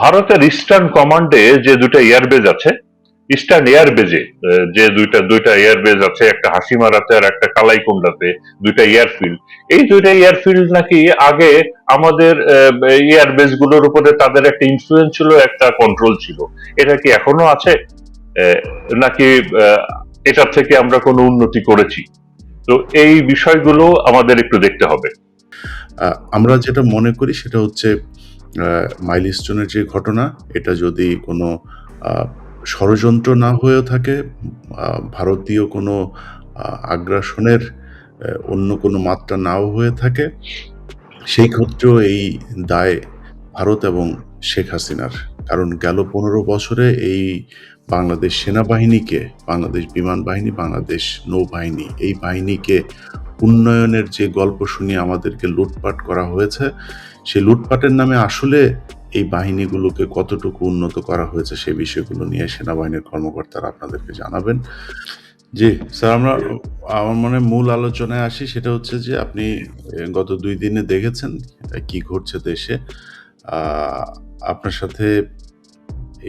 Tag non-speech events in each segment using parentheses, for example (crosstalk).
ভারতের ইস্টার্ন কমান্ডে যে দুটো এয়ারবেজ আছে ইস্টার্ন এয়ারবেজে যে দুইটা দুইটা এয়ারবেজ আছে, একটা হাসিমারাতে আর একটা কালাইকুন্ডাতে দুইটা এয়ারফিল্ড এই দুইটা এয়ারফিল্ড নাকি আগে আমাদের এয়ারবেজগুলোর উপরে তাদের একটা ইনফ্লুয়েন্স ছিল, একটা কন্ট্রোল ছিল। এটা কি এখনও আছে? নাকি এটার থেকে আমরা কোনো উন্নতি করেছি? তো এই বিষয়গুলো আমাদের একটু দেখতে হবে। আমরা যেটা মনে করি সেটা হচ্ছে মাইলস্টোনের যে ঘটনা, এটা যদি কোনো ষড়যন্ত্র না হয়েও থাকে ভারতীয় কোনো আগ্রাসনের অন্য কোনো মাত্রা নাও হয়ে থাকে, সেই ক্ষেত্রেও এই দায় ভারত এবং শেখ হাসিনার। কারণ গেল পনেরো বছরে এই বাংলাদেশ সেনাবাহিনীকে, বাংলাদেশ বিমান বাহিনী, বাংলাদেশ নৌবাহিনী, এই বাহিনীকে উন্নয়নের যে গল্প শুনিয়ে আমাদেরকে লুটপাট করা হয়েছে সেই লুটপাটের নামে আসলে এই বাহিনীগুলোকে কতটুকু উন্নত করা হয়েছে সেই বিষয়গুলো নিয়ে সেনাবাহিনীর কর্মকর্তারা আপনাদেরকে জানাবেন। জি, স্যার, আমরা, আমার মনে মূল আলোচনায় আসি, সেটা হচ্ছে যে আপনি গত দুই দিনে দেখেছেন কি ঘটছে দেশে। আপনার সাথে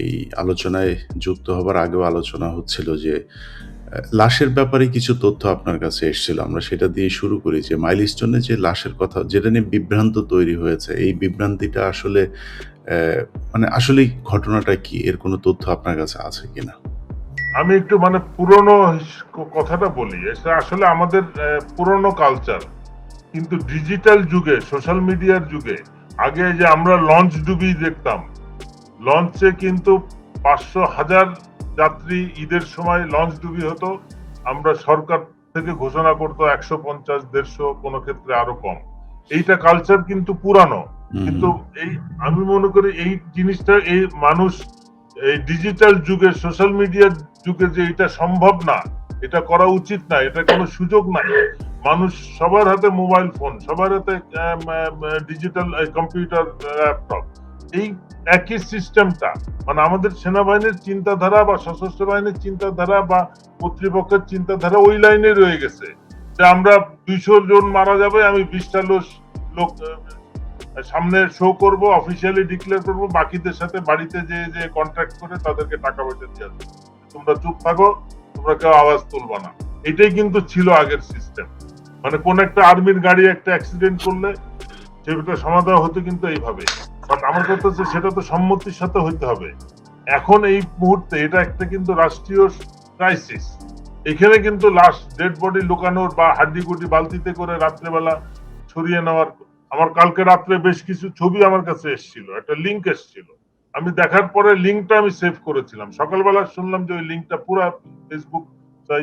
এই আলোচনায় যুক্ত হবার আগেও আলোচনা হচ্ছিল যে লাশের ব্যাপারে কিছু তথ্য আপনার কাছে এসেছিল। আমরা সেটা দিয়ে শুরু করি যে মাইলস্টোনে যে লাশের কথা, যেটা নিয়ে বিভ্রান্ত তৈরি হয়েছে, এই বিভ্রান্তিটা আসলে মানে আসলে ঘটনাটা কি? এর কোনো তথ্য আপনার কাছে আছে কিনা? আমি একটু মানে পুরনো কথাটা বলি। এটা আসলে আমাদের পুরনো কালচার। কিন্তু ডিজিটাল যুগে, সোশ্যাল মিডিয়ার যুগে, আগে যে আমরা লঞ্চ ডুবি দেখতাম, লঞ্চে কিন্তু পাঁচশো হাজার যাত্রী ঈদের সময় লঞ্চ ডুবি হতো। আমরা সরকার থেকে ঘোষণা করতো একশো পঞ্চাশ দেড়শো কোনো ক্ষেত্রে আরও কম। এইটা কালচার কিন্তু পুরানো। কিন্তু এই আমি মনে করি এই জিনিসটা এই মানুষ এই ডিজিটাল যুগে সোশ্যাল মিডিয়ার যুগে যে এটা সম্ভব না এটা করা উচিত না এটা কোনো সুযোগ নাই। মানুষ সবার হাতে মোবাইল ফোন সবার হাতে ডিজিটাল কম্পিউটার ল্যাপটপ এই একই সিস্টেমটা মানে আমাদের সেনাবাহিনীর চিন্তাধারা বা সশস্ত্র বাহিনীর চিন্তাধারা বা কর্তৃপক্ষের চিন্তাধারা ওই লাইনে রয়ে গেছে। যে আমরা দুইশো জন মারা যাবে, আমি বিশটা লোক লোক সামনে শো করব অফিসিয়ালি ডিক্লেয়ার করব, বাকিদের সাথে বাড়িতে যে যে কন্ট্রাক্ট করে তাদেরকে টাকা পয়সা দিয়ে আসবে তোমরা চুপ থাকো, তোমরা কেউ আওয়াজ তুলবা না। এটাই কিন্তু ছিল আগের সিস্টেম মানে কোন একটা আর্মির গাড়ি একটা অ্যাক্সিডেন্ট করলে, সেটা সমাধান হতো কিন্তু এইভাবে। আমার কথা হচ্ছে সেটা তো সম্মতির সাথে হইতে হবে। এখন এই মুহূর্তে এটা একটা কিন্তু রাষ্ট্রীয় ক্রাইসিস এখানে কিন্তু লাশ ডেড বডি লুকানোর বা হাড্ডি গুডি বালতিতে করে রাত্রেবেলা ছড়িয়ে নেওয়ার, আমার কালকে রাত্রে বেশ কিছু ছবি আমার কাছে এসেছিল, একটা লিংক এসেছিল। আমি দেখার পরে লিংকটা আমি সেভ করেছিলাম। সকালবেলা শুনলাম যে ওই লিংকটা পুরো ফেসবুক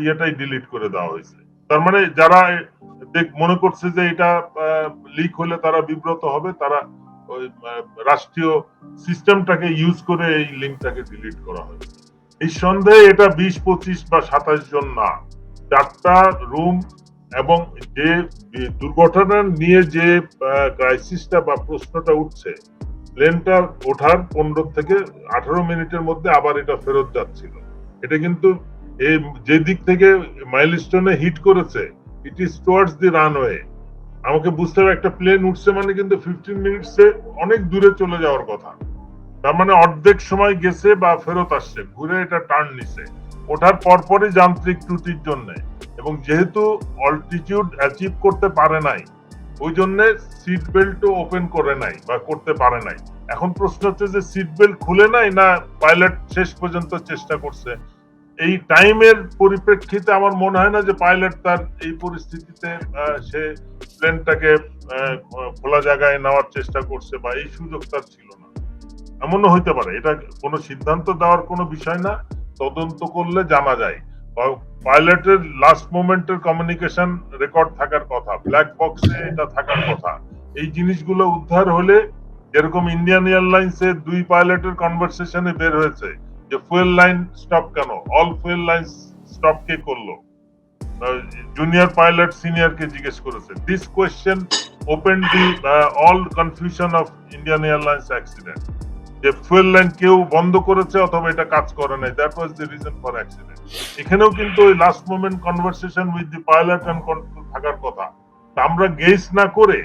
ইয়েটাই ডিলিট করে দেওয়া হয়েছে। তার মানে যারা মনে করছে যে এটা লিক হলে তারা বিব্রত হবে, তারা রাষ্ট্রীয় সিস্টেমটাকে ইউজ করে এই লিঙ্কটাকে ডিলিট করা হয়েছে। এই সন্দেহে এটা বিশ, পঁচিশ বা সাতাশ জন না। চারটা রুম এবং যে দুর্ঘটনা নিয়ে যে ক্রাইসিসটা বা প্রশ্নটা উঠছে প্লেনটা ওঠার পনেরো থেকে আঠারো মিনিটের মধ্যে আবার এটা ফেরত যাচ্ছিল। এটা কিন্তু এই যে দিক থেকে মাইলস্টোনে হিট করেছে it is towards the runway আমাকে বুঝতে হবে একটা প্লেন উঠছে মানে কিন্তু ফিফটিন মিনিটসে অনেক দূরে চলে যাওয়ার কথা। তার মানে অর্ধেক সময় গেছে বা ফেরত আসছে, ঘুরে এটা টার্ন নিছে। ওঠার পরপরই যান্ত্রিক ত্রুটির জন্য। এবং যেহেতু অল্টিটিউড অ্যাচিভ করতে পারে নাই, ওই জন্য সিট বেল্টও ওপেন করে নাই বা করতে পারে নাই। এখন প্রশ্ন হচ্ছে যে সিট বেল্ট খুলে নাই না পাইলট শেষ পর্যন্ত চেষ্টা করছে? এই টাইমের পরিপ্রেক্ষিতে আমার মনে হয় না যে পাইলট তার এই পরিস্থিতিতে সে প্লেনটাকে খোলা জায়গায় নেওয়ার চেষ্টা করছে বা এই সুযোগ তার ছিল না। এমনও হইতে পারে। এটা কোনো সিদ্ধান্ত দেওয়ার কোনো বিষয় না। তদন্ত করলে জানা যায়। পাইলটের লাস্ট মোমেন্টের কমিউনিকেশন রেকর্ড থাকার কথা ব্ল্যাক বক্সে এটা থাকার কথা। এই জিনিসগুলো উদ্ধার হলে যেরকম ইন্ডিয়ান এয়ারলাইন্স এর দুই পাইলটের কনভারসেশনে বের হয়েছে যে ফুয়েল লাইন স্টপ কেন? অল ফুয়েল লাইন স্টপ কে করল? জুনিয়র পাইলট সিনিয়র কে জিজ্ঞেস করেছে। This question open the all confusion of Indian airlines accident যে ফুয়েল লাইন কেউ বন্ধ করেছে অথবা এটা কাজ করে নাই that was the reason for accident এখানেও কিন্তু ওই last moment conversation with the pilot and control থাকার কথা। আমরা গেস না করে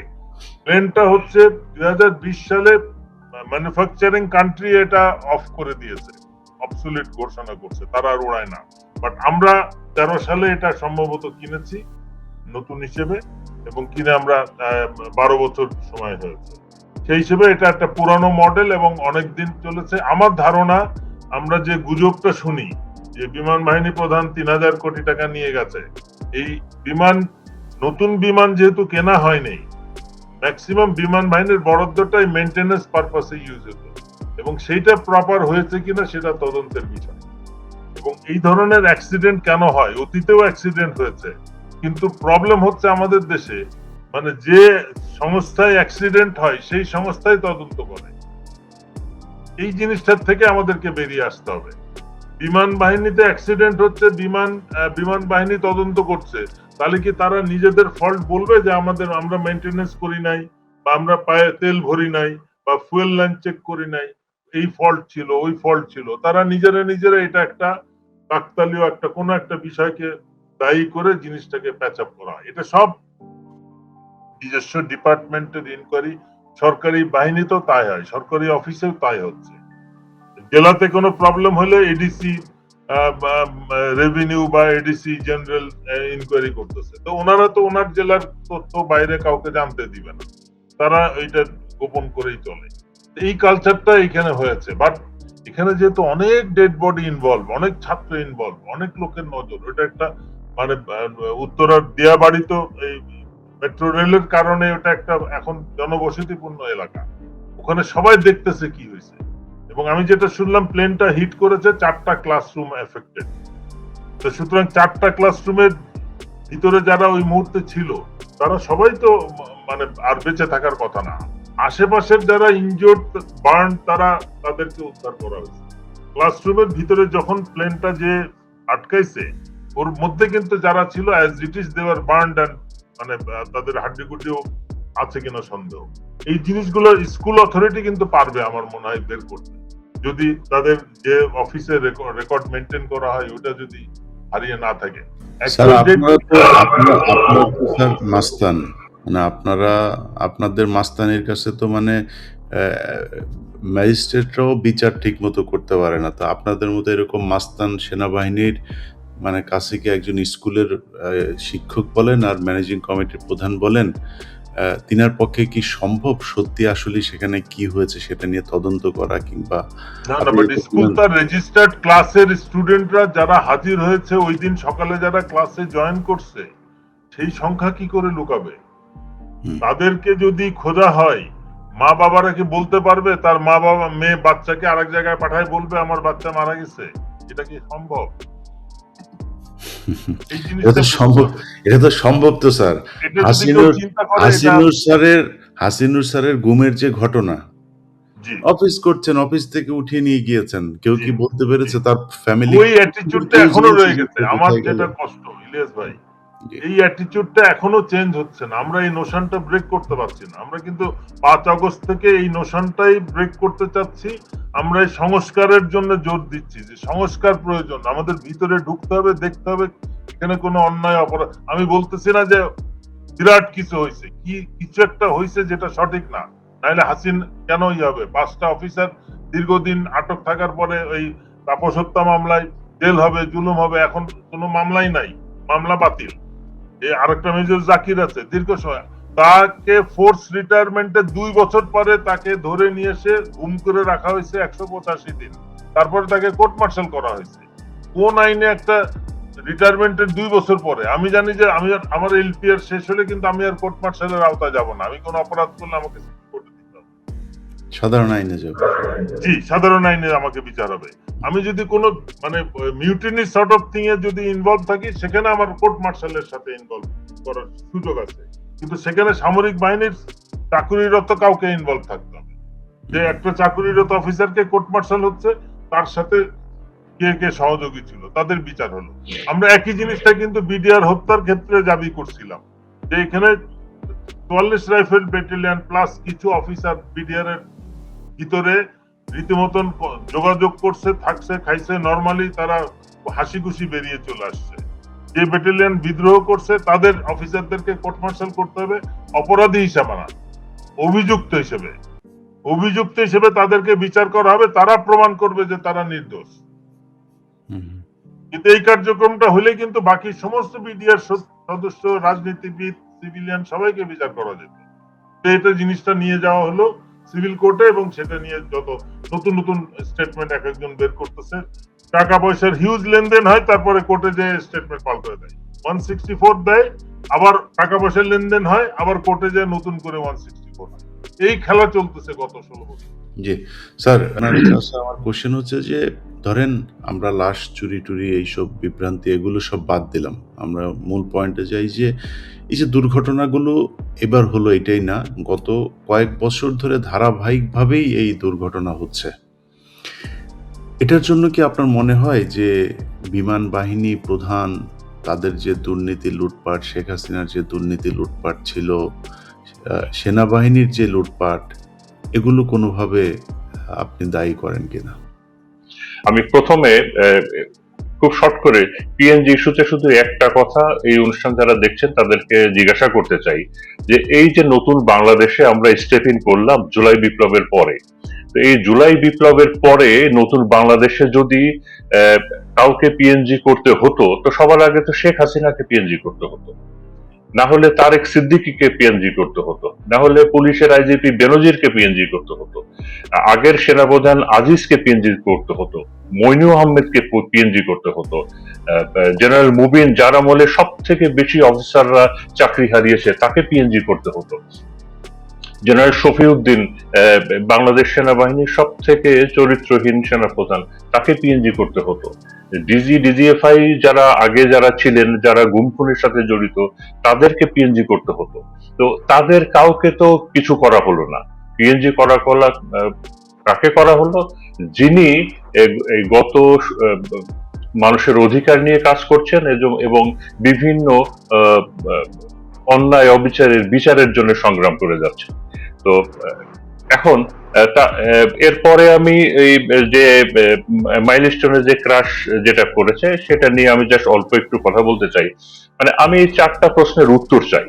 প্লেনটা হচ্ছে দুই হাজার বিশ সালে ম্যানুফ্যাকচারিং কান্ট্রি এটা অফ করে দিয়েছে। অবসুলেট ঘোষণা করছে, তারা আর ওড়ায় না। বাট আমরা তেরো সালে এটা সম্ভবত কিনেছি, নতুন হিসেবে, এবং কিনে আমরা বারো বছর সময় হয়েছে। সেই হিসেবে এটা একটা পুরানো মডেল এবং অনেক দিন চলেছে। আমার ধারণা, আমরা যে গুজবটা শুনি, যে বিমান বাহিনী প্রধান তিন হাজার কোটি টাকা নিয়ে গেছে, এই বিমান, নতুন বিমান যেহেতু কেনা হয়নি ম্যাক্সিমাম বিমান বাহিনীর বরাদ্দটাই মেনটেন্যান্স পারপাসে ইউজ হতো। এবং সেইটা প্রপার হয়েছে কিনা সেটা তদন্তের বিষয়। এবং এই ধরনের অ্যাক্সিডেন্ট কেন হয়? অতীতেও অ্যাক্সিডেন্ট হয়েছে। কিন্তু প্রবলেম হচ্ছে আমাদের দেশে। মানে যে সংস্থায় অ্যাক্সিডেন্ট হয়, সেই সংস্থায় তদন্ত করে। এই জিনিসটার থেকে আমাদেরকে বেরিয়ে আসতে হবে। বিমান বাহিনীতে অ্যাক্সিডেন্ট হচ্ছে, বিমান বিমান বাহিনী তদন্ত করছে। তাহলে কি তারা নিজেদের ফল্ট বলবে যে আমাদের, আমরা মেনটেনেন্স করি নাই, বা আমরা পায়ে তেল ভরি নাই, বা ফুয়েল লাইন চেক করি নাই? এই ফল্ট ছিল, ওই ফল্ট ছিল। তারা নিজেরা নিজেরা এটা একটা কাকতালীয় একটা কোনো একটা বিষয়কে দায়ী করে জিনিসটাকে প্যাচ আপ করা এটা সব নিজস্ব ডিপার্টমেন্টের ইনকোয়ারি সরকারি বাহিনীতেও তাই হয়, সরকারি অফিসেও তাই হচ্ছে। জেলাতে কোনো প্রবলেম হলে এডিসি রেভিনিউ বা এডিসি জেনারেল ইনকোয়ারি করতেছে। তো ওনারা তো ওনার জেলার তথ্য বাইরে কাউকে জানতে দিবে না। তারা এইটা গোপন করেই চলে। এই কালচারটা এখানে হয়েছে। বাট এখানে যেহেতু অনেক ডেড বডি ইনভলভ অনেক ছাত্র ইনভলভ অনেক লোকের নজর ওটা একটা মানে উত্তরার দিয়া বাড়ি তো এই মেট্রো রেলের কারণে ওটা একটা এখন জনবসতিপূর্ণ এলাকা। ওখানে সবাই দেখতেছে কি হয়েছে। এবং আমি যেটা শুনলাম প্লেনটা হিট করেছে চারটা ক্লাসরুম এফেক্টেড তো সুতরাং চারটা ক্লাসরুমের ভিতরে যারা ওই মুহূর্তে ছিল, তারা সবাই তো মানে আর বেঁচে থাকার কথা না। আশেপাশের যারা ইনজোর্ড বার্ন তারা তাদেরকে উদ্ধার করা হয়েছে। ক্লাসরুমের ভিতরে যখন প্লেনটা যে আটকাইছে ওর মধ্যে কিন্তু যারা ছিল অ্যাজ ইট ইস দেওয়ার বার্ন মানে তাদের হাড্ডিগুটিও আছে কিনা সন্দেহ। এই জিনিসগুলো স্কুল অথরিটি কিন্তু পারবে আমার মনে হয় বের করতে। যদি তাদের যে অফিসে রেকর্ড মেনটেন করা হয় ওটা যদি হারিয়ে না থাকে। মাস্তান। মানে আপনারা আপনাদের মাস্তানির কাছে তো মানে ম্যাজিস্ট্রেটরাও বিচার ঠিক মতো করতে পারে না। তো আপনাদের মতো এরকম মাস্তান সেনাবাহিনীর মানে কাছে কি একজন স্কুলের শিক্ষক বলেন আর ম্যানেজিং কমিটির প্রধান বলেন তিনার পক্ষে কি সম্ভব? সত্যি আসলে সেখানে কি হয়েছে সেটা নিয়ে তদন্ত করা কিংবা না না বাট স্কুল তার রেজিস্টার্ড ক্লাসের স্টুডেন্টরা যারা হাজির হয়েছে ওই দিন সকালে যারা ক্লাসে জয়েন করছে সেই সংখ্যা কি করে লুকাবে। তাদেরকে যদি খোঁজা হয় মা বাবারা কি বলতে পারবে? তার মা বাবা মেয়ে বাচ্চাকে আরেক জায়গায় পাঠায় বলবে আমার বাচ্চা মারা গেছে এটা কি সম্ভব? (laughs) এটা তো সম্ভব এটা তো সম্ভব তো স্যার। হাসিনুর- হাসিনুর স্যারের হাসিনুর স্যারের গুমের যে ঘটনা অফিস করছেন অফিস থেকে উঠিয়ে নিয়ে গিয়েছেন। কেউ কি বলতে পেরেছে তার ফ্যামিলি ওই অ্যাটিটিউডটা এখনও রয়ে গেছে। আমার যেটা কষ্ট ইলিয়াস ভাই। এই অ্যাটিটিউডটা এখনও চেঞ্জ হচ্ছে না। আমরা এই নোশনটা ব্রেক করতে পারছি না। আমরা কিন্তু পাঁচ আগস্ট থেকে এই নোশনটাই ব্রেক করতে চাচ্ছি। আমরা এই সংস্কারের জন্য জোর দিচ্ছি যে সংস্কার প্রয়োজন। আমাদের ভিতরে ঢুকতে হবে, দেখতে হবে এখানে কোনো অন্যায় অপরাধ। আমি বলতেছি না যে বিরাট কিছু হয়েছে। কি, কিছু একটা হয়েছে যেটা সঠিক না। নাহলে হাসিন কেন ই হবে? পাঁচটা অফিসার দীর্ঘদিন আটক থাকার পরে ওই তাপস হত্যা মামলায় জেল হবে, জুলুম হবে। এখন কোনো মামলাই নাই। মামলা বাতিল। আরেকটা মেজর জাকির আছে, দীর্ঘ সময়। তাকে ফোর্স রিটায়ারমেন্টে দুই বছর পরে তাকে ধরে নিয়ে এসে গুম করে রাখা হয়েছে একশো পঁচাশি দিন। তারপরে তাকে কোর্ট মার্শাল করা হয়েছে। কোন আইনে একটা রিটায়ারমেন্টের দুই বছর পরে? আমি জানি যে আমি আমার এলপিআর শেষ হলে কিন্তু আমি আর কোর্ট মার্শালের আওতায় যাব না। আমি কোনো অপরাধ করলে আমাকে সাধারণ আইনে যাবে। জি, সাধারণ আইনে আমাকে বিচার হবে। আমি যদি কোনো মানে মিউটিনি সর্ট অফ থিং এ যদি ইনভলভ থাকি, সেখানে আমার কোর্ট মার্শালের সাথে ইনভলভ করার সুযোগ আছে। কিন্তু সেখানে সামরিক বাহিনীর চাকুরিরত কাউকে ইনভলভ থাকতে হবে। যে একটা চাকুরিরত অফিসারকে কোর্ট মার্শাল হচ্ছে, তার সাথে কে কে সহযোগী ছিল, তাদের বিচার হলো। আমরা একই জিনিসটা কিন্তু বিডিআর হত্যার ক্ষেত্রে দাবি করছিলাম। যে এখানে চুয়াল্লিশ রাইফেল ব্যাটালিয়ন প্লাস কিছু অফিসার বিডিআর এর ভিতরে রীতিমতন যোগাযোগ করছে থাকছে খাইছে নর্মালি তারা হাসি খুশি বেরিয়ে চলে আসছে। যে ব্যাটালিয়ন বিদ্রোহ করছে তাদের অফিসারদেরকে কোর্ট মার্শাল করতে হবে অপরাধী হিসাবে না অভিযুক্ত হিসেবে। অভিযুক্ত হিসেবে তাদেরকে বিচার করা হবে তারা প্রমাণ করবে যে তারা নির্দোষ। কিন্তু এই কার্যক্রমটা হলে কিন্তু বাকি সমস্ত মিডিয়ার সদস্য রাজনীতিবিদ সিভিলিয়ান সবাইকে বিচার করা যেত। এটা জিনিসটা নিয়ে যাওয়া হলো। সিভিল কোর্টে এবং সেটা নিয়ে যত নতুন নতুন স্টেটমেন্ট এক একজন বের করতেছে, টাকা পয়সার হিউজ লেনদেন হয়, তারপরে কোর্টে যে স্টেটমেন্ট পাল্টে দেয়। ওয়ান সিক্সটি ফোর দেয়, আবার টাকা পয়সার লেনদেন হয়, আবার কোর্টে যায় নতুন করে ওয়ান সিক্সটি ফোর এই খেলা চলতেছে গত ষোলো বছর। জি। স্যার আপনার কাছে আমার কোশ্চেন হচ্ছে যে ধরেন আমরা লাশ চুরি টুরি এইসব বিভ্রান্তি এগুলো সব বাদ দিলাম। আমরা মূল পয়েন্টে যাই যে এই যে দুর্ঘটনাগুলো এবার হলো এটাই না গত কয়েক বছর ধরে ধারাবাহিকভাবেই এই দুর্ঘটনা হচ্ছে। এটার জন্য কি আপনার মনে হয় যে বিমান বাহিনী প্রধান তাদের যে দুর্নীতি লুটপাট শেখ হাসিনার যে দুর্নীতি লুটপাট ছিল সেনাবাহিনীর যে লুটপাট এগুলো কোনোভাবে আপনি দায়ী করেন কিনা? আমি প্রথমে খুব শর্ট করে পিএনজি ইস্যুতে শুধু একটা কথা এই অনুষ্ঠান যারা দেখছেন তাদেরকে জিজ্ঞাসা করতে চাই যে এই যে নতুন বাংলাদেশে আমরা স্টেপ ইন করলাম জুলাই বিপ্লবের পরে, তো এই জুলাই বিপ্লবের পরে নতুন বাংলাদেশে যদি কাউকে পিএনজি করতে হতো, তো সবার আগে তো শেখ হাসিনাকে পিএনজি করতে হতো। না হলে তারেক সিদ্দিকিকে পিএনজি করতে হতো, না হলে পুলিশের আইজিপি বেনজিরকে পিএনজি করতে হতো আগের সেনাপ্রধান আজিজকে পিএনজি করতে হতো মইনু আহমেদকে পিএনজি করতে হতো জেনারেল মুবিন যার আমলে সব থেকে বেশি অফিসাররা চাকরি হারিয়েছে, তাকে পিএনজি করতে হতো। জেনারেল শফিউদ্দিন বাংলাদেশ সেনাবাহিনীর সব থেকে চরিত্রহীন সেনাপ্রধান, তাকে পিএনজি করতে হতো। ডিজি ডিজিএফআই যারা, আগে যারা ছিলেন, যারা গুম খুনের সাথে জড়িত, তাদেরকে পিএনজি করতে হতো। তো তাদের কাউকে তো কিছু করা হলো না। পিএনজি করা কলা কাকে করা হলো? যিনি গত মানুষের অধিকার নিয়ে কাজ করছেন এবং- বিভিন্ন অন্যায়, অবিচারের, বিচারের জন্য সংগ্রাম করে যাচ্ছেন। তো এখন এরপরে আমি এই, যে মাইলস্টোনের যে ক্রাশ যেটা করেছে, সেটা নিয়ে আমি জাস্ট অল্প একটু কথা বলতে চাই। মানে আমি এই চারটা প্রশ্নের উত্তর চাই।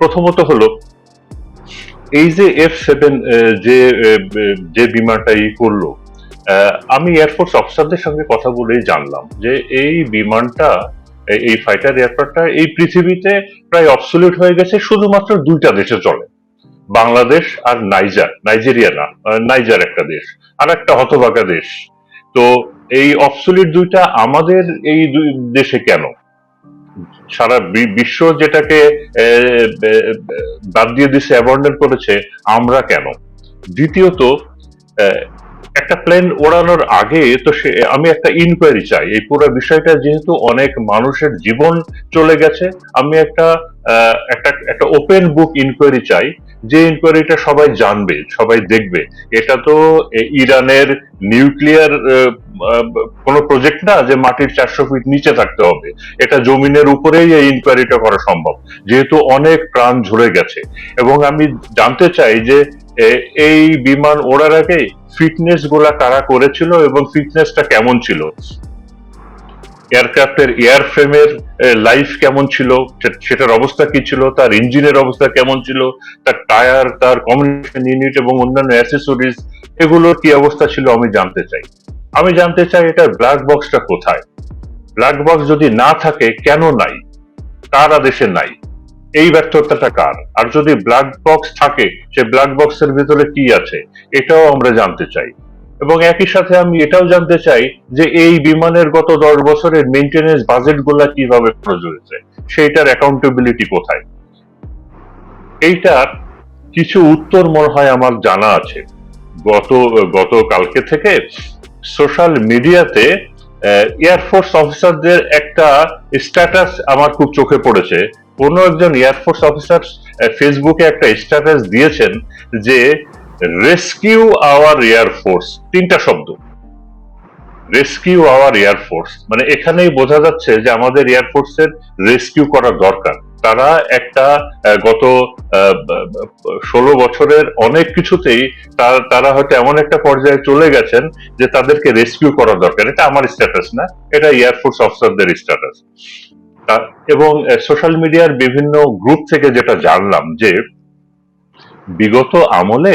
প্রথমত হলো, এই যে এফ সেভেন যে যে বিমানটা ই করল আমি এয়ারফোর্স অফিসারদের সঙ্গে কথা বলেই জানলাম যে এই বিমানটা, এই ফাইটার এয়ারক্রাফটটা এই পৃথিবীতে প্রায় অবসলিউট হয়ে গেছে, শুধুমাত্র দুইটা দেশে চলে। বাংলাদেশ আর নাইজার, নাইজেরিয়া না নাইজার একটা দেশ, আর একটা হতভাগা দেশ। তো এই অবসলিউট দুইটা আমাদের এই দুই দেশে কেন? সারা বিশ্ব যেটাকে বাদ দিয়ে দিছে অ্যাবন্ডন করেছে, আমরা কেন? দ্বিতীয়ত একটা প্লেন ওড়ানোর আগে তো সে, আমি একটা ইনকোয়ারি চাই। এই পুরো বিষয়টা যেহেতু অনেক মানুষের জীবন চলে গেছে, আমি একটা একটা একটা ওপেন বুক ইনকোয়ারি চাই। যে ইনকোয়ারিটা সবাই জানবে, সবাই দেখবে। এটা তো ইরানের নিউক্লিয়ার কোনো প্রজেক্ট না যে মাটির চারশো ফিট নিচে থাকতে হবে। এটা জমিনের উপরেই এই ইনকোয়ারিটা করা সম্ভব। যেহেতু অনেক প্রাণ ঝরে গেছে। এবং আমি জানতে চাই যে এই বিমান ওড়ার আগে ফিটনেসগুলা কারা করেছিল এবং ফিটনেসটা কেমন ছিল? এয়ারক্রাফটের এয়ার ফ্রেমের লাইফ কেমন ছিল? সেটার অবস্থা কি ছিল? তার ইঞ্জিনের অবস্থা কেমন ছিল? তার টায়ার তার কমিউনিকেশন ইউনিট এবং অন্যান্য অ্যাসেসরিজ এগুলোর কি অবস্থা ছিল আমি জানতে চাই। আমি জানতে চাই এটার ব্ল্যাক বক্সটা কোথায়? ব্ল্যাক বক্স যদি না থাকে, কেন নাই? কার আদেশে নাই? এই ব্যর্থতাটা কার? আর যদি ব্ল্যাক বক্স থাকে, সে ব্ল্যাক বক্সের ভিতরে কি আছে? এটাও আমরা জানতে চাই। এবং একই সাথে আমি এটাও জানতে চাই যে এই বিমানের গত দশ বছরের মেনটেনেন্স বাজেটগুলা কীভাবে খরচ হয়েছে? সেইটার অ্যাকাউন্টেবিলিটি কোথায়? এইটার কিছু উত্তর মনে হয় আমার জানা আছে। গত গত কালকে থেকে সোশ্যাল মিডিয়াতে এয়ারফোর্স অফিসারদের একটা স্ট্যাটাস আমার খুব চোখে পড়েছে। কোনো একজন এয়ারফোর্স অফিসার ফেসবুকে একটা স্ট্যাটাস দিয়েছেন যে রেস্কিউ আওয়ার এয়ারফোর্স তিনটা শব্দ। রেস্কিউ আওয়ার এয়ারফোর্স মানে এখানেই বোঝা যাচ্ছে যে আমাদের এয়ারফোর্সের রেস্কিউ করা দরকার। তারা একটা গত ষোলো বছরের অনেক কিছুতেই তার- হয়তো এমন একটা পর্যায়ে চলে গেছেন যে তাদেরকে রেস্কিউ করা দরকার। এটা আমার স্ট্যাটাস না, এটা এয়ারফোর্স অফিসারদের স্ট্যাটাস এবং সোশ্যাল মিডিয়ার বিভিন্ন গ্রুপ থেকে যেটা জানলাম যে বিগত আমলে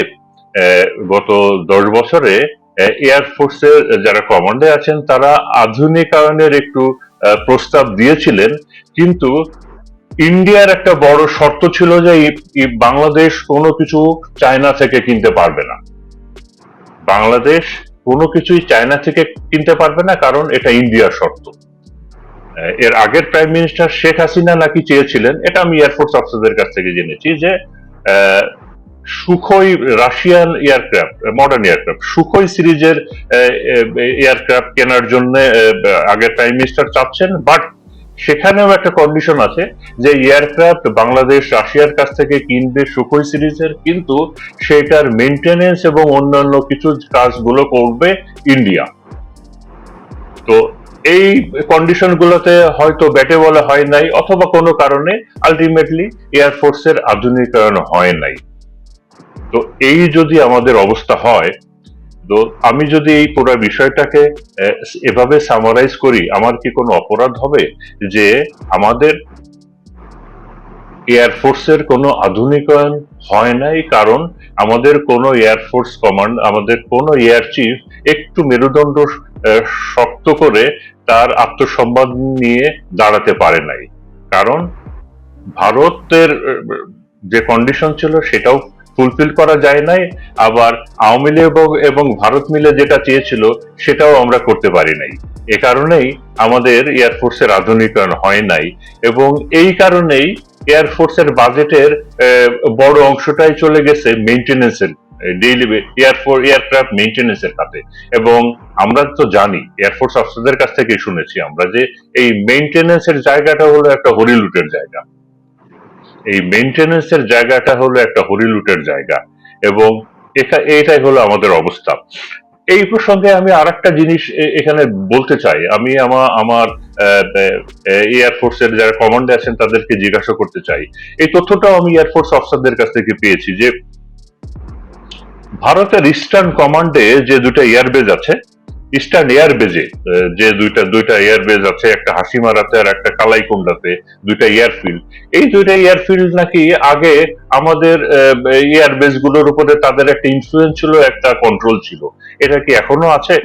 গত দশ বছরে এয়ারফোর্সের যারা কমান্ডে আছেন তারা আধুনিকায়নের একটু প্রস্তাব দিয়েছিলেন। কিন্তু ইন্ডিয়ার একটা বড় শর্ত ছিল যে বাংলাদেশ কোনো কিছু চায়না থেকে কিনতে পারবে না। বাংলাদেশ কোনো কিছুই চায়না থেকে কিনতে পারবে না, কারণ এটা ইন্ডিয়ার শর্ত। এর আগের প্রাইম মিনিস্টার শেখ হাসিনা নাকি চেয়েছিলেন, এটা আমি এয়ারফোর্স অফিসারদের কাছ থেকে জেনেছি যে Sukhoi Russian aircraft modern aircraft Sukhoi সিরিজের এয়ারক্রাফট কেনার জন্য আগের প্রাইম মিনিস্টার চাচ্ছেন বাট সেখানেও একটা কন্ডিশন আছে যে এয়ারক্রাফট বাংলাদেশ, রাশিয়ার কাছ থেকে কিনবে সুখই সিরিজের, কিন্তু সেটার মেনটেনেন্স এবং অন্যান্য কিছু কাজগুলো করবে ইন্ডিয়া। তো এই কন্ডিশন গুলোতে হয়তো ব্যাটে বলা হয় নাই, অথবা কোনো কারণে আলটিমেটলি এয়ারফোর্সের আধুনিকায়ন হয় নাই। তো এই যদি আমাদের অবস্থা হয় আমি যদি এই পুরো বিষয়টাকে এভাবে সামারাইজ করি, আমার কি কোনো অপরাধ হবে যে আমাদের এয়ারফোর্সের কোনো আধুনিকায়ন হয় নাই কারণ আমাদের কোনো এয়ারফোর্স কমান্ড আমাদের কোনো এয়ার চিফ একটু মেরুদণ্ড শক্ত করে তার আত্মসম্মান নিয়ে দাঁড়াতে পারে নাই। কারণ ভারতের যে কন্ডিশন ছিল সেটাও ফুলফিল করা যায় নাই, আবার আওয়ামী লীগ এবং- ভারত মিলে যেটা চেয়েছিল, সেটাও আমরা করতে পারি নাই। এ কারণেই আমাদের এয়ারফোর্সের আধুনিকায়ন হয় নাই এবং এই কারণেই এয়ারফোর্সের বাজেটের বড় অংশটাই চলে গেছে মেনটেনেন্সের ডেইলি এয়ারফোর্স এয়ারক্রাফট মেনটেনেন্সের খাতে। এবং আমরা তো জানি এয়ারফোর্স অফিসারদের কাছ থেকে শুনেছি আমরা যে এই মেনটেনেন্সের জায়গাটা হলো একটা হরিলুটের জায়গা। এই মেনটেনেন্সের জায়গাটা হলো একটা হরিলুটের জায়গা এবং এখা- এটাই হলো আমাদের অবস্থা। এই প্রসঙ্গে আমি আর একটা জিনিস এখানে বলতে চাই। আমি আমার আমার এয়ারফোর্সের যারা কমান্ডে আছেন তাদেরকে জিজ্ঞাসা করতে চাই। এই তথ্যটাও আমি এয়ারফোর্স অফিসারদের কাছ থেকে পেয়েছি যে, ভারতের ইস্টার্ন কমান্ডে যে দুটো এয়ারবেজ আছে ইস্টার্ন এয়ারবেজে যে দুইটা দুইটা এয়ারবেজ আছে, একটা হাসিমারাতে আর একটা কালাইকুন্ডাতে দুইটা এয়ারফিল্ড এই দুইটা এয়ারফিল্ড নাকি আগে আমাদের এয়ারবেজগুলোর উপরে তাদের একটা ইনফ্লুয়েন্স ছিল, একটা কন্ট্রোল ছিল। এটা কি এখনও আছে?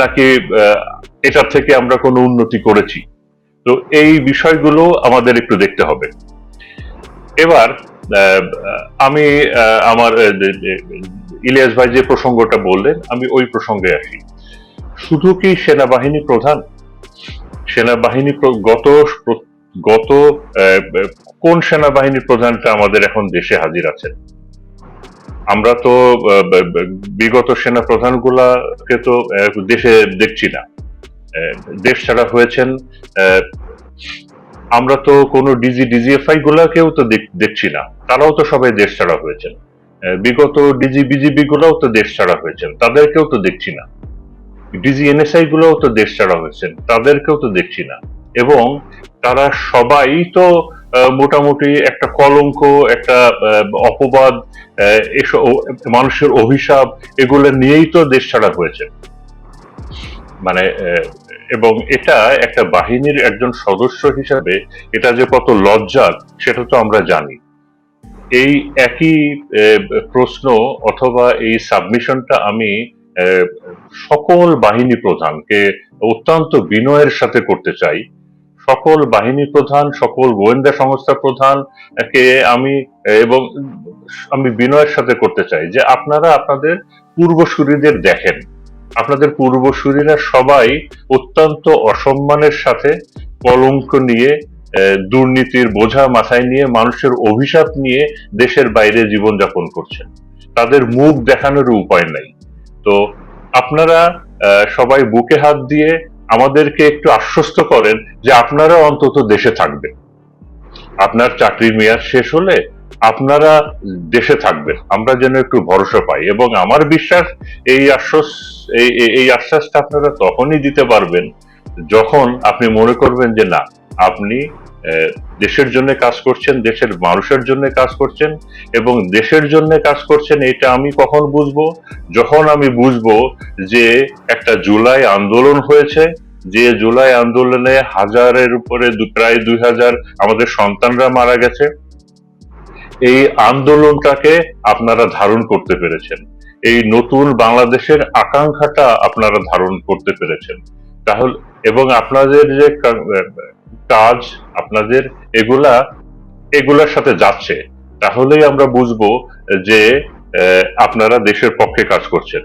নাকি এটার থেকে আমরা কোনো উন্নতি করেছি? তো এই বিষয়গুলো আমাদের একটু দেখতে হবে। এবার আমি আমার ইলিয়াস ভাই যে প্রসঙ্গটা বললেন, আমি ওই প্রসঙ্গে আসি। শুধু কি সেনাবাহিনী প্রধান? সেনাবাহিনী গত গত কোন সেনাবাহিনী প্রধানটা আমাদের এখন দেশে হাজির আছেন? আমরা তো বিগত সেনা প্রধানগুলাকে তো দেশে দেখছি না। দেশ ছাড়া হয়েছেন আমরা তো কোনো ডিজি, ডিজিএফআই গুলাকেও তো দেখ- দেখছি না। তারাও তো সবাই দেশ ছাড়া হয়েছেন। বিগত ডিজি বিজিবি গুলাও তো দেশ ছাড়া হয়েছেন। তাদেরকেও তো দেখছি না। ডিজি, এনএসআই গুলোও তো দেশ ছাড়া হয়েছেন। তাদেরকেও তো দেখছি না। এবং তারা সবাই তো মোটামুটি একটা কলঙ্ক, একটা অপবাদ এসব মানুষের অভিশাপ এগুলো নিয়েই তো দেশ ছাড়া হয়েছে। মানে এবং এটা একটা বাহিনীর একজন সদস্য হিসাবে, এটা যে কত লজ্জার, সেটা তো আমরা জানি। এই একই প্রশ্ন অথবা এই সাবমিশনটা আমি সকল বাহিনী প্রধানকে অত্যন্ত বিনয়ের সাথে করতে চাই। সকল বাহিনী প্রধান, সকল গোয়েন্দা সংস্থা প্রধান কে আমি, এবং আমি বিনয়ের সাথে করতে চাই যে আপনারা আপনাদের পূর্বসূরিদের দেখেন। আপনাদের পূর্বসূরীরা সবাই অত্যন্ত অসম্মানের সাথে কলঙ্ক নিয়ে দুর্নীতির বোঝা মাথায় নিয়ে, মানুষের অভিশাপ নিয়ে দেশের বাইরে জীবনযাপন করছেন। তাদের মুখ দেখানোর উপায় নাই। তো আপনারা সবাই বুকে হাত দিয়ে আমাদেরকে একটু আশ্বস্ত করেন যে আপনারা অন্তত দেশে থাকবেন। আপনার চাকরির মেয়াদ শেষ হলে আপনারা দেশে থাকবেন। আমরা যেন একটু ভরসা পাই এবং আমার বিশ্বাস, এই আশ্বাস এই আশ্বাসটা আপনারা তখনই দিতে পারবেন যখন আপনি মনে করবেন যে না, আপনি দেশের জন্য কাজ করছেন, দেশের মানুষের জন্য কাজ করছেন এবং দেশের জন্য কাজ করছেন এটা আমি কখন বুঝব? যখন আমি বুঝব যে একটা জুলাই আন্দোলন হয়েছে, যে জুলাই আন্দোলনে হাজারের উপরে প্রায় দুই হাজার আমাদের সন্তানরা মারা গেছে, এই আন্দোলনটাকে আপনারা ধারণ করতে পেরেছেন। এই নতুন বাংলাদেশের আকাঙ্ক্ষাটা আপনারা ধারণ করতে পেরেছেন। তাহলে, এবং আপনাদের যে কাজ আপনাদের এগুলা, এগুলার সাথে যাচ্ছে। তাহলেই আমরা বুঝব যে আপনারা দেশের পক্ষে কাজ করছেন।